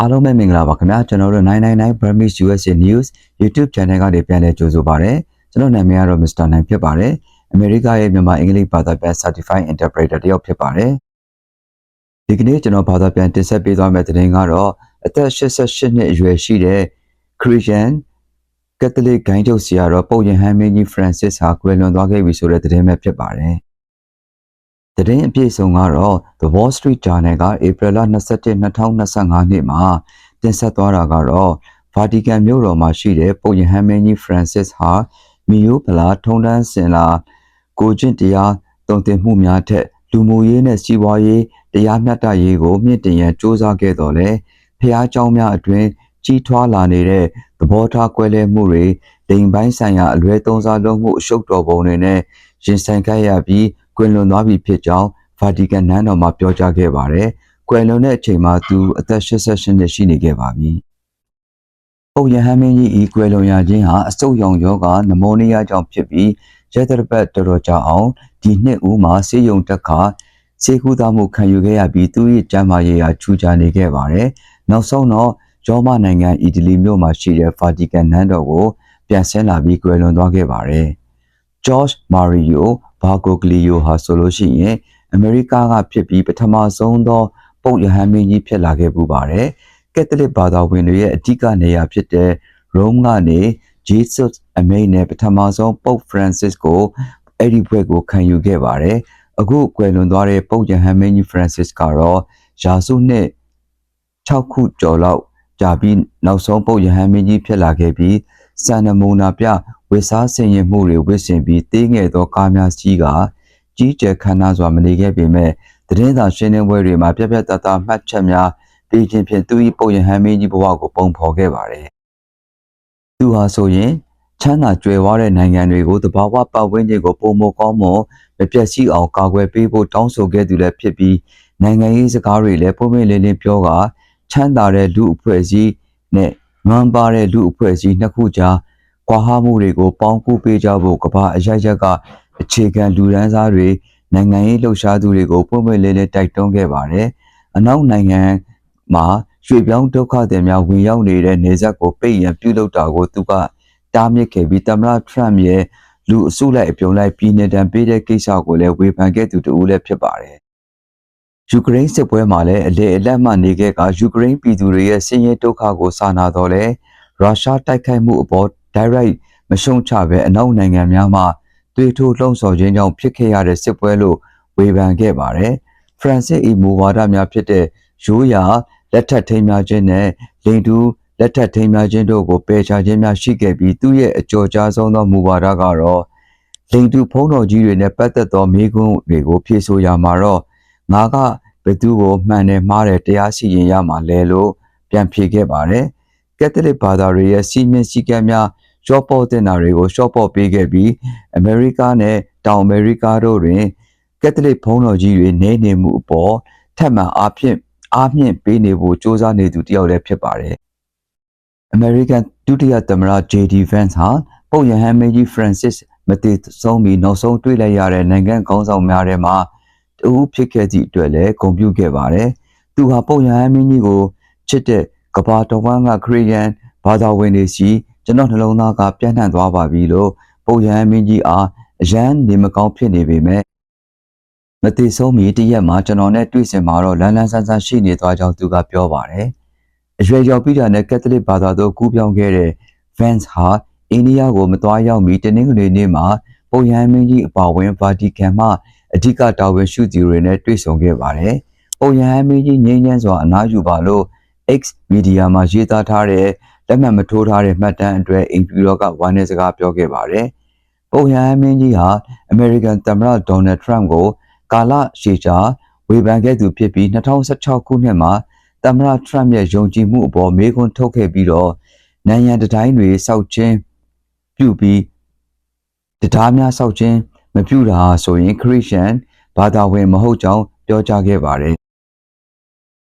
အားလုံးပဲမင်္ဂလာပါခင်ဗျာကျွန်တော်တို့999 Burmese USA News YouTube Channel ကနေပြန်လည်ကြိုဆိုပါရစေကျွန်တော်နာမည်ကတော့ Mr. နိုင်ဖြစ်ပါတယ်အမေရိကရဲ့မြန်မာအင်္ဂလိပ်ဘာသာပြန် Certified Interpreter တယောက်ဖြစ်ပါတယ်ဒီကနေ့ကျွန်တော်ဘာသာပြန်တင်ဆက်ပေးသွားမယ့်သတင်းကတော့အသက်88နှစ်အရွယ်ရှိတဲ့ Christian Catholic ဂိုင်းချုပ်ဆရာတော်ပုပ်ယဟန်မင်းကြီး Francis ဟာကွယ်လွန်သွားခဲ့ပြီဆိုတဲ့သတင်းပဲဖြစ်ပါတယ် သတင်းအပြည့်အစုံကတော့ The Wall Street Journal ကဧပြီလ21 2025နှစ်မှာတင်ဆက်သွားတာကတော့ Vatican မြို့တော်မှာရှိတဲ့ပုပ်ယဟန်မင်းကြီး Francis ဟာမီယိုဖလာထုံတန်းစင်လာကိုကျင့်တရားတုံတင်မှုများထက်လူမှုရေးနဲ့စီးပွားရေးတရားမျှတရေးကိုမြင့်တင်ရန်စ조사ခဲ့တော်လဲဖျားเจ้าများအတွင်ကြီးထွားလာနေတဲ့သဘောထားကွဲလဲမှုတွေလိမ်ပိုင်းဆိုင်ရာအလွဲသုံးစားလုပ်မှုအရှုပ်တော်ပုံတွေနဲ့ရင်ဆိုင်ခဲ့ရပြီး ကွယ်လွန်သွားပြီဖြစ်ကြောင်းဗာတီကန်နန်းတော်မှာပြောကြားခဲ့ပါတယ်။ကွယ်လွန်တဲ့အချိန်မှာသူအသက်88နှစ်ရှိနေခဲ့ပါပြီ။ပုပ်ယဟန်မင်းကြီးဤကွယ်လွန်ရခြင်းဟာအဆုတ်ရောင်ရောဂါနမိုးနီးယားကြောင့်ဖြစ်ပြီးရက်တရပတ်တော်တော်ကြာအောင်ဒီနှစ်ဦးမှာဆေးရုံတက်ခါဆေးကုသမှုခံယူခဲ့ရပြီးသူ၏ကျန်းမာရေးဟာချူချာနေခဲ့ပါတယ်။နောက်ဆုံးတော့ဂျောမနိုင်ငံအီတလီမြို့မှာရှိတဲ့ဗာတီကန်နန်းတော်ကိုပြန်ဆင်းလာပြီးကွယ်လွန်သွားခဲ့ပါတယ်။ George Mario ဘာဂိုဂလီယိုဟာဆိုလို့ရှိရင်အမေရိကကဖြစ်ပြီးပထမဆုံးသောပုပ်ယဟန်မင်းကြီးဖြစ်လာခဲ့ပူပါတယ်။ကက်သလစ်ဘာသာဝင်တွေရဲ့အဓိကနေရာဖြစ်တဲ့ Rome ကနေ Jesus အမိန့်နဲ့ပထမဆုံးပုပ် Francis ကိုအဲ့ဒီဘွဲ့ကိုခံယူခဲ့ပါတယ်။အခုကွယ်လွန်သွားတဲ့ပုပ်ယဟန်မင်းကြီး Francis ကတော့ယာစုနှစ်6ခုကျော်လောက်ကြာပြီးနောက်ဆုံးပုပ်ယဟန်မင်းကြီးဖြစ်လာခဲ့ပြီးစံနမူနာပြ ဝစ်စားဆင်ရင်မှုတွေဝစ်ဆင်ပြီးတေးငယ်သောကားများစီးကကြီးကျယ်ခမ်းနားစွာမနေခဲ့ပေမဲ့သတင်းစာရှင်းလင်းပွဲတွေမှာပြပြတသားမှတ်ချက်များပြီးခြင်းဖြင့်သူ၏ပုံရဟန်းမင်းကြီးဘဝကိုပုံဖော်ခဲ့ပါတယ်။သူဟာဆိုရင်ချမ်းသာကြွယ်ဝတဲ့နိုင်ငံတွေကိုတဘာဝပတ်ဝန်းကျင်ကိုပုံမကောင်းမွန်မပြတ်စီအောင်ကာကွယ်ပေးဖို့တောင်းဆိုခဲ့သူလည်းဖြစ်ပြီးနိုင်ငံရေးစကားတွေလည်းပုံမလင်းလင်းပြောကချမ်းသာတဲ့လူအဖွဲ့အစည်းနဲ့ငွမ်းပါတဲ့လူအဖွဲ့အစည်းနှစ်ခုကြား ကွာဟမှုတွေကိုပေါင်းကူးပေးကြဖို့ကမ္ဘာအရရက်ကအခြေခံလူဒန်းစားတွေနိုင်ငံရေးလှုပ်ရှားသူတွေကိုပွင့်ပွင့်လင်းလင်းတိုက်တွန်းခဲ့ပါတယ်။အနောက်နိုင်ငံမှာရွှေပြောင်းဒုက္ခသည်များဝင်ရောက်နေတဲ့နေဆက်ကိုပိတ်ရန်ပြုလုပ်တာကိုသူကတားမြစ်ခဲ့ပြီးသမ္မတထရမ့်ရဲ့လူအစုလိုက်အပြုံလိုက်ပြည်နယ်တံပေးတဲ့ကိစ္စကိုလည်းဝေဖန်ခဲ့သူတူလည်းဖြစ်ပါတယ်။ယူကရိန်းစစ်ပွဲမှာလည်းအလေအလတ်မှနေခဲ့ကယူကရိန်းပြည်သူတွေရဲ့ဆင်းရဲဒုက္ခကိုစာနာတော့လဲရုရှားတိုက်ခိုက်မှုအပေါ် direct မရှုံချပဲအနောက်နိုင်ငံများမှတွေးထိုးလှုံ့ဆော်ခြင်းကြောင့်ဖြစ်ခဲ့ရတဲ့စစ်ပွဲလို့ဝေဖန်ခဲ့ပါတယ်။ဖရန်စစ်၏မူဝါဒများဖြစ်တဲ့ရိုးရာလက်ထပ်ထိမ်းများခြင်းနဲ့လိန်တူးလက်ထပ်ထိမ်းများခြင်းတို့ကိုပယ်ချခြင်းများရှိခဲ့ပြီးသူရဲ့အကျော်ကြားဆုံးသောမူဝါဒကတော့လိန်တူဖုံးတော်ကြီးတွေနဲ့ပတ်သက်သောမိကွန်းတွေကိုဖြေဆိုရမှာတော့ငါကဘသူကိုမှန်တယ်မှားတယ်တရားစီရင်ရမှာလဲလို့ပြန်ဖြေခဲ့ပါတယ်။ကက်သလစ်ဘာသာတွေရဲ့စီမင်းစည်းကမ်းများ ရှော့ပေါ့တင်တာတွေကိုရှော့ပေါ့ပေးခဲ့ပြီးအမေရိကနဲ့တောင်အမေရိကတို့တွင်ကက်သလစ်ဘုန်းတော်ကြီးတွေနေနေမှုအပေါ်ထပ်မံအားဖြင့်အားမြင့်ပေးနေဖို့စ조사နေသူတယောက်လည်းဖြစ်ပါတယ်။ American ဒုတိယသမ္မတ JD Vance ဟာပုပ်ယဟန်မင်းကြီး Francis မတည်ဆုံးပြီးနောက်ဆုံးတွေ့လိုက်ရတဲ့နိုင်ငံခေါင်းဆောင်များထဲမှာတူဖြစ်ခဲ့သည့်အတွက်လည်းဂုဏ်ပြုခဲ့ပါတယ်။သူဟာပုပ်ယဟန်မင်းကြီးကိုချစ်တဲ့ကဘာတော်ဝမ်းကခရီးယန်ဘာသာဝင်တွေစီ ကျွန်တော်နှလုံးသားကပြန့်နှံ့သွားပါပြီလို့ပုပ်ရဟန်းမင်းကြီးအားအရန်နေမကောင်းဖြစ်နေပေမဲ့မသိဆုံးမီတရက်မှာကျွန်တော်နဲ့တွေ့စင်မှာတော့လန်းလန်းဆန်းဆန်းရှိနေသွားကြောင်းသူကပြောပါတယ်။အရွယ်ရောက်ပြီးတာနဲ့ကက်သလစ်ဘာသာသို့ကူးပြောင်းခဲ့တဲ့ Vance ဟာအိန္ဒိယကိုမသွားရောက်မီတနင်္ဂနွေနေ့မှာပုပ်ရဟန်းမင်းကြီးအပါအဝင်ဗာတီကန်မှအဓိကတာဝန်ရှိသူတွေနဲ့တွေ့ဆုံခဲ့ပါတယ်။ပုပ်ရဟန်းမင်းကြီးငြိမ်းချမ်းစွာအနားယူပါလို့ X မီဒီယာမှာရေးသားထားတဲ့ လက်မှတ်မထိုးထားတဲ့မှတ်တမ်းအတွက်အိမ်ဖြူတော်ကဝိုင်းနေစကားပြောခဲ့ပါတယ်။ပုံရဟန်းမင်းကြီးဟာအမေရိကန်သမ္မတဒေါ်နယ်ထရမ့်ကိုကာလရှည်ကြာဝေဖန်ခဲ့သူဖြစ်ပြီး2016ခုနှစ်မှာသမ္မတထရမ့်ရဲ့ယုံကြည်မှုအပေါ်မေးခွန်းထုတ်ခဲ့ပြီးတော့နိုင်ငံတတိုင်းတွေစောက်ချင်းပြုပြီးတရားများစောက်ချင်းမပြုတာဆိုရင်ခရစ်ယာန်ဘာသာဝင်မဟုတ်ကြောင်းပြောကြားခဲ့ပါတယ်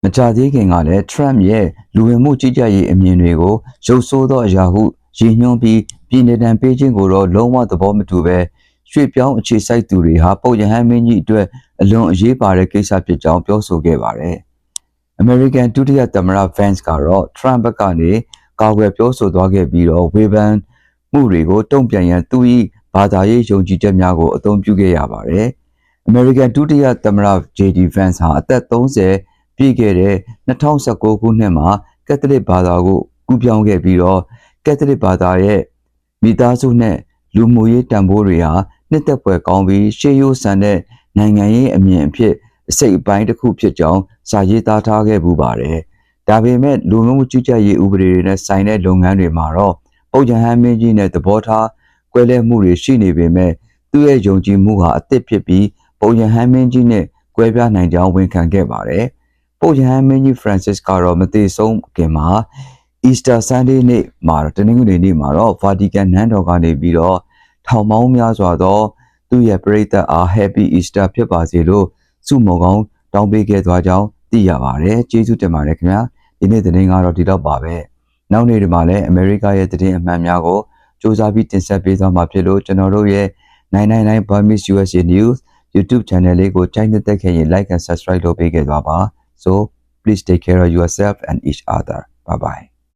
မကြသေးခင်ကလည်း Trump ရဲ့လူဝင်မှုကြီးကြပ်ရေးအမြင်တွေကိုရုပ်ဆိုးသောအရာဟုရည်ညွှန်းပြီးပြည်내တံပေးခြင်းကိုတော့လုံးဝသဘောမတူပဲရွှေ့ပြောင်းအခြေစိုက်သူတွေဟာပုတ်ရဟန်းမင်းကြီးအတွက်အလွန်အရေးပါတဲ့ကိစ္စဖြစ်ကြောင်းပြောဆိုခဲ့ပါတယ် American ဒုတိယသမ္မတ Vance ကတော့ Trump ဘက်ကနေကာကွယ်ပြောဆိုသွားခဲ့ပြီးတော့ဝေဖန်မှုတွေကိုတုံ့ပြန်ရန်သူ၏ဘာသာရေးယုံကြည်ချက်များကိုအသုံးပြုခဲ့ရပါတယ်။ American ဒုတိယသမ္မတ JD Vance ဟာအသက်30 ပြည့်ခဲ့တဲ့2019ခုနှစ်မှာကက်သလစ်ဘာသာကိုကူးပြောင်းခဲ့ပြီးတော့ကက်သလစ်ဘာသာရဲ့မိသားစုနဲ့လူမှုရေးတန်ဖိုးတွေဟာနှစ်သက်ဖွယ်ကောင်းပြီးရှေးရိုးဆန်တဲ့နိုင်ငံရေးအမြင်အဖြစ်အစိတ်အပိုင်းတစ်ခုဖြစ်ကြောင်းစာရေးသားထားခဲ့ပူပါတယ်။ဒါပေမဲ့လူမှုကြီးကြပ်ရေးဥပဒေတွေနဲ့ဆိုင်တဲ့လုပ်ငန်းတွေမှာတော့ပုံချဟမ်းမင်းကြီးနဲ့သဘောထားကွဲလဲမှုတွေရှိနေပေမဲ့သူ့ရဲ့ယုံကြည်မှုဟာအသစ်ဖြစ်ပြီးပုံချဟမ်းမင်းကြီးနဲ့ကွဲပြားနိုင်ကြောင်းဝန်ခံခဲ့ပါတယ်။ ပုံချဟမ်းမင်းကြီး Francis ကတော့မသေးဆုံးခင်မှာ Easter Sunday နေ့မှာတနင်္ဂနွေနေ့မှာတော့ Vatican နန်းတော်ကနေပြီးတော့ထောင်ပေါင်းများစွာသော သူ့ရဲ့ပရိသတ်အား Happy Easter ဖြစ်ပါစေလို့ဆုမွန်ကောင်းတောင်းပေးခဲ့သွားကြောင်းသိရပါတယ်ကျေးဇူးတင်ပါတယ်ခင်ဗျာဒီနေ့သတင်းကတော့ဒီတော့ပါပဲနောက်နေ့ဒီမှာလည်း America ရဲ့သတင်းအမှန်များကိုစူးစမ်းပြီးတင်ဆက်ပေးသွားမှာဖြစ်လို့ကျွန်တော်တို့ရဲ့999 Burmese USA News YouTube channel လေးကိုကြိုက်နေတဲ့ခင်ရင် like and subscribe လုပ်ပေးခဲ့သွားပါ so please take care of yourself and each other. Bye bye